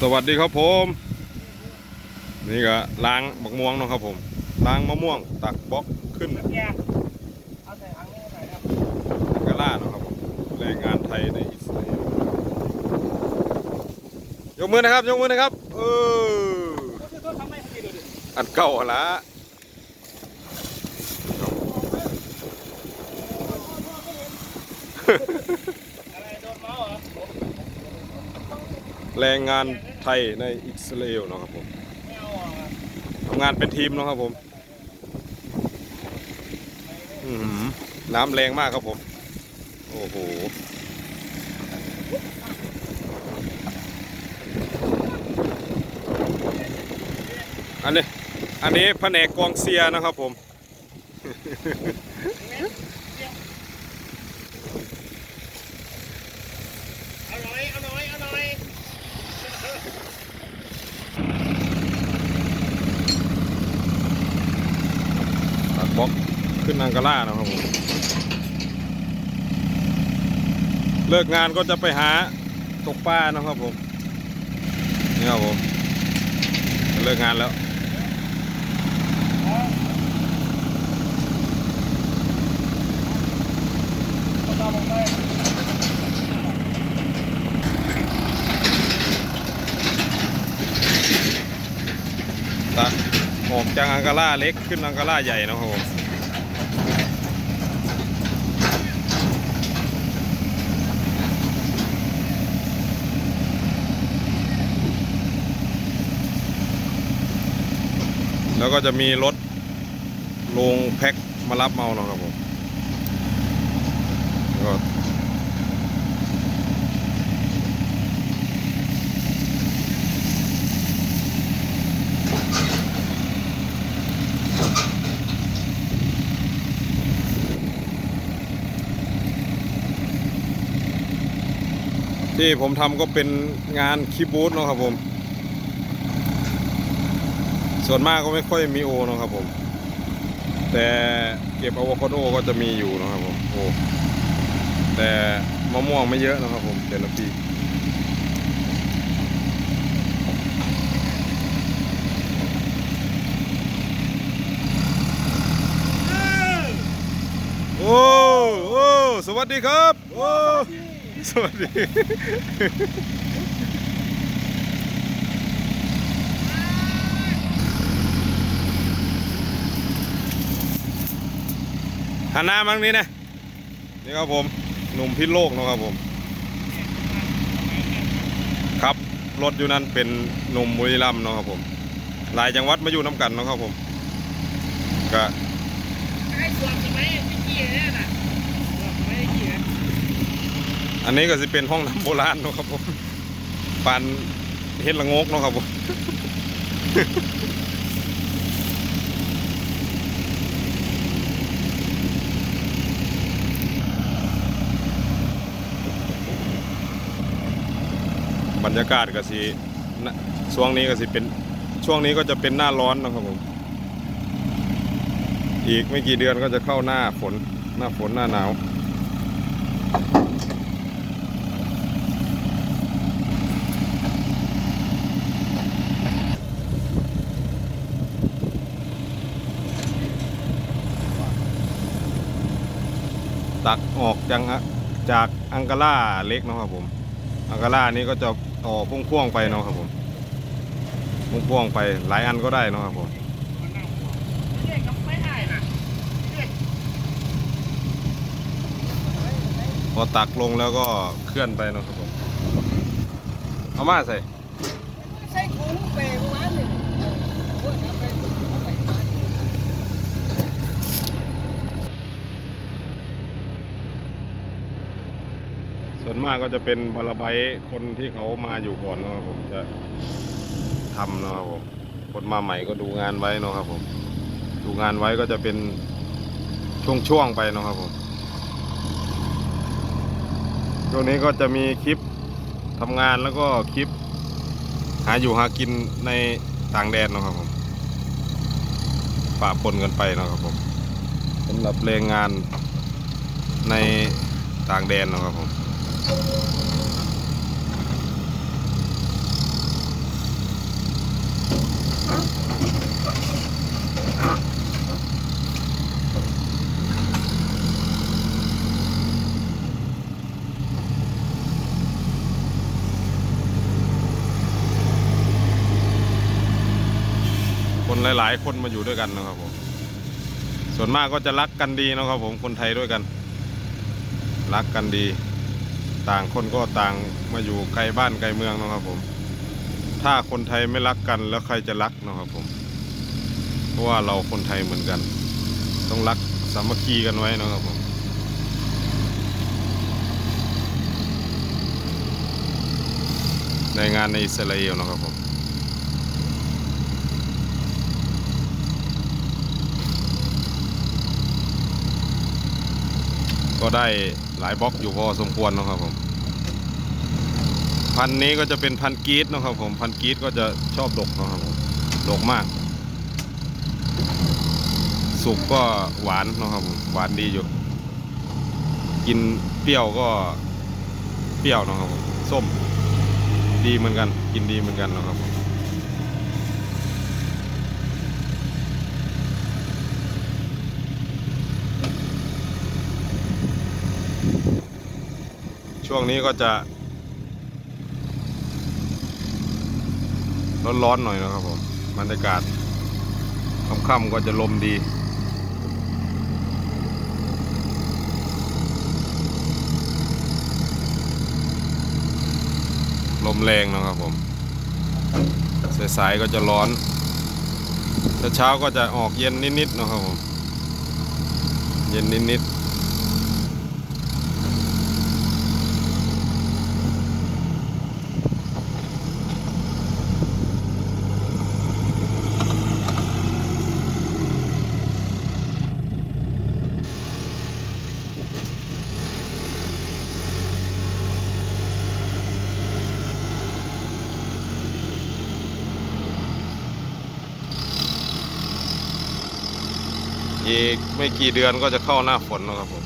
สวัสดีครับผม นี่ก็ล้างมะม่วงนะครับผม ล้างมะม่วงตักบล็อกขึ้นกเอาใส่ถังนี้หน่อยครับกระล่านะครับผมแรงงานไทยในอิสราเอลยกมือนะครับยกมือนะครับ เอออันเก่าหั่นละอะไรโดนเมาส์เหรอ แรงงานไทยในอิสราเอลนะครับผมทำงานเป็นทีมนะครับผมน้ำแรงมากครับผม โอ้โหอันนี้ อันนี้แผนกกองเซียนะครับผม เอาหน่อยเอาหน่อยเอาหน่อย ตัด บล็อกขึ้นอังกาล่านะครับผมเลิกงานก็จะไปหาตกปลานะครับผมนี่ครับผมเลิกงานแล้ว เอาต่อลงไป ตัดออก จากอังกาล่าเล็กขึ้นอังกาล่าใหญ่นะครับผมแล้วก็จะมีรถลงแพ็คมารับเมาเนาะครับผมก็ ที่ผมทำก็เป็นงานคีบูธเนาะครับผม ส่วนมากก็ไม่ค่อยมีโอเนาะครับผม แต่เก็บอะโวคาโดก็จะมีอยู่นะครับผมโอ้แต่มะม่วงไม่เยอะนะครับผมแต่ละปีโอ้ โอ้ สวัสดีครับ โอ้ สวัสดีหันหน้ามังนี้นะนี่ครับผมหนุ่มพิษโลกเนาะครับผม ครับรถอยู่นั่นเป็นหนุ่มบุรีรัมย์เนาะครับผม หลายจังหวัดมาอยู่น้ำกันเนาะครับผมก็ให้สวมใช่ไหมไม่กี่เนี่ยน่ะสวมไม่ได้กี่นะ อันนี้ก็จะเป็นห้องน้ำโบราณเนาะครับผมปานเฮ็ดละงกเนาะครับผมบรรยากาศก็สินะช่วงนี้ก็สิเป็นช่วงนี้ก็จะเป็นหน้าร้อนนะครับผม อีกไม่กี่เดือนก็จะเข้าหน้าฝน หน้าฝนหน้าหนาว ตักออกจากจากอังกาล่าเล็กนะครับผม อังกาล่านี้ก็จะต่อพุ่งพ่วงไปเนาะครับผมพุ่งพ่วงไปหลายอันก็ได้นะครับผมพอตักลงแล้วก็เคลื่อนไปเนาะครับผม เอามาใส่ถุงเปรย์ประมาณหนึ่งพวกนั้นไปเอาไปขาย ส่วน มากก็จะเป็นบาลาไบคนที่เขามาอยู่ก่อนเนาะครับผมจะทำเนาะครับผมคนมาใหม่ก็ดูงานไว้เนาะครับผม ดูงานไว้ก็จะเป็นช่วงๆไปเนาะครับผมช่วงนี้ก็จะมีคลิปทำงานแล้วก็คลิป หาอยู่หากินในต่างแดนเนาะครับผมปะปนกันไปเนาะครับผมสำหรับแรงงานในต่างแดนเนาะครับผม นหลาย ๆ คนมาอยู่ด้วยกันนะครับผม ส่วนมากก็จะรักกันดีนะครับผม คนไทยด้วยกัน รักกันดี ต่างคนก็ต่างมาอยู่ไกลบ้านไกลเมืองนะครับผม ถ้าคนไทยไม่รักกันแล้วใครจะรักนะครับผม เพราะว่าเราคนไทยเหมือนกัน ต้องรักสามัคคีกันไว้นะครับผมในงานในอิสราเอลนะครับผมก็ได้ หลายบล็อกอยู่พอสมควรนะครับผม พันนี้ก็จะเป็นพันกีดนะครับผมพันกีดก็จะชอบดกนะครับผมดกมาก สุกก็หวานนะครับผมหวานดีอยู่ กินเปรี้ยวก็เปรี้ยวนะครับผมส้มดีเหมือนกัน กินดีเหมือนกันนะครับผม ช่วงนี้ก็จะ ร้อนๆหน่อยนะครับผมบรรยากาศค่ำๆก็จะลมดีลมแรงนะครับผม สายๆก็จะร้อน เช้าๆก็จะออกเย็นนิดๆนะครับผม เย็นนิดๆ อีกไม่กี่เดือนก็จะเข้าหน้าฝนแล้วครับผม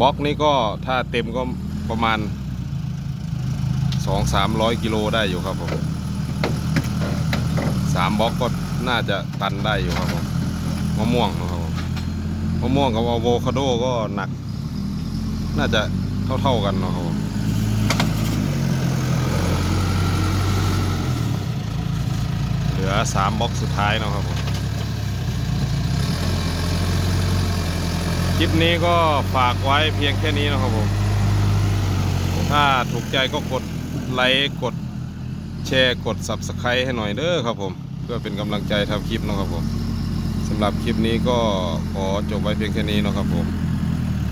บล็อกนี้ก็ถ้าเต็มก็ประมาณสองสามร้อยกิโลได้อยู่ครับผมสามบล็อกก็น่าจะตันได้อยู่ครับผมมะม่วงนะครับผมมะม่วงกับอะโวคาโดก็หนัก น่าจะเท่าๆกันนะครับผมเหลือสามบล็อกสุดท้ายนะครับผม คลิปนี้ก็ฝากไว้เพียงแค่นี้นะครับผม ถ้าถูกใจก็กดไลค์กดแชร์กด Subscribe ให้หน่อยเด้อครับผม เพื่อเป็นกำลังใจทำคลิปนะครับผมสำหรับคลิปนี้ก็ขอจบไว้เพียงแค่นี้นะครับผม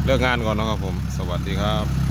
เลิกงานก่อนนะครับผม สวัสดีครับ